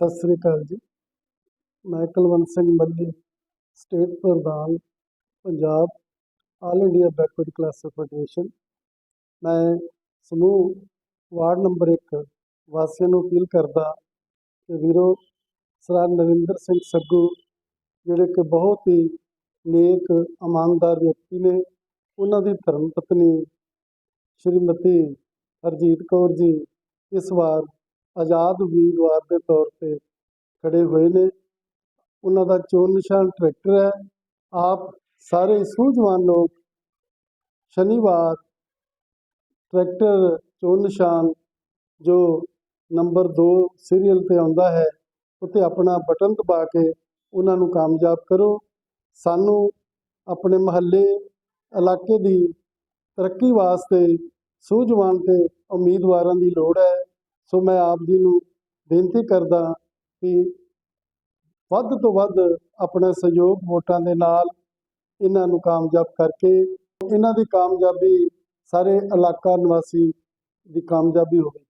ਸਤਿ ਸ੍ਰੀ ਅਕਾਲ ਜੀ। ਮੈਂ ਕੁਲਵੰਤ ਸਿੰਘ ਮੱਲੀ, ਸਟੇਟ ਪ੍ਰਧਾਨ, Punjab all India backward classes federation. ਮੈਂ ਸਮੂਹ ਵਾਰਡ ਨੰਬਰ 1 ਵਾਸੀਆਂ ਨੂੰ ਅਪੀਲ ਕਰਦਾ ਕਿ ਵੀਰੋ ਸਰਦਾਰ ਨਰਿੰਦਰ ਸਿੰਘ ਸੱਗੂ, ਜਿਹੜੇ ਕਿ ਬਹੁਤ ਹੀ ਨੇਕ, ਇਮਾਨਦਾਰ ਵਿਅਕਤੀ ਨੇ, ਉਹਨਾਂ ਦੀ ਧਰਮ ਪਤਨੀ ਸ਼੍ਰੀਮਤੀ ਹਰਜੀਤ ਕੌਰ ਜੀ, ਇਸ ਵਾਰ ਆਜ਼ਾਦ ਉਮੀਦਵਾਰ ਦੇ ਤੌਰ ਤੇ ਖੜੇ ਹੋਏ ਨੇ। ਉਹਨਾਂ ਦਾ ਚੋਣ ਨਿਸ਼ਾਨ ਟਰੈਕਟਰ ਹੈ। ਆਪ ਸਾਰੇ ਸੂਝਵਾਨ ਲੋਕ ਸ਼ਨੀਵਾਰ ਟਰੈਕਟਰ ਚੋਣ ਨਿਸ਼ਾਨ ਜੋ ਨੰਬਰ 2 ਸੀਰੀਅਲ ਤੇ ਆਉਂਦਾ ਹੈ, ਉੱਤੇ ਆਪਣਾ ਬਟਨ ਦਬਾ ਕੇ ਉਹਨਾਂ ਨੂੰ ਕਾਮਯਾਬ ਕਰੋ। ਸਾਨੂੰ ਆਪਣੇ ਮਹੱਲੇ, ਇਲਾਕੇ ਦੀ ਤਰੱਕੀ ਵਾਸਤੇ ਸੂਝਵਾਨ ਤੇ ਉਮੀਦਵਾਰਾਂ ਦੀ ਲੋੜ ਹੈ। ਸੋ ਮੈਂ ਆਪ ਜੀ ਨੂੰ ਬੇਨਤੀ ਕਰਦਾ ਕਿ ਵੱਧ ਤੋਂ ਵੱਧ ਆਪਣਾ ਸਹਿਯੋਗ ਵੋਟਾਂ ਦੇ ਨਾਲ ਇਹਨਾਂ ਨੂੰ ਕਾਮਯਾਬ ਕਰਕੇ, ਇਹਨਾਂ ਦੀ ਕਾਮਯਾਬੀ ਸਾਰੇ ਇਲਾਕਾ ਨਿਵਾਸੀ ਦੀ ਕਾਮਯਾਬੀ ਹੋਵੇ।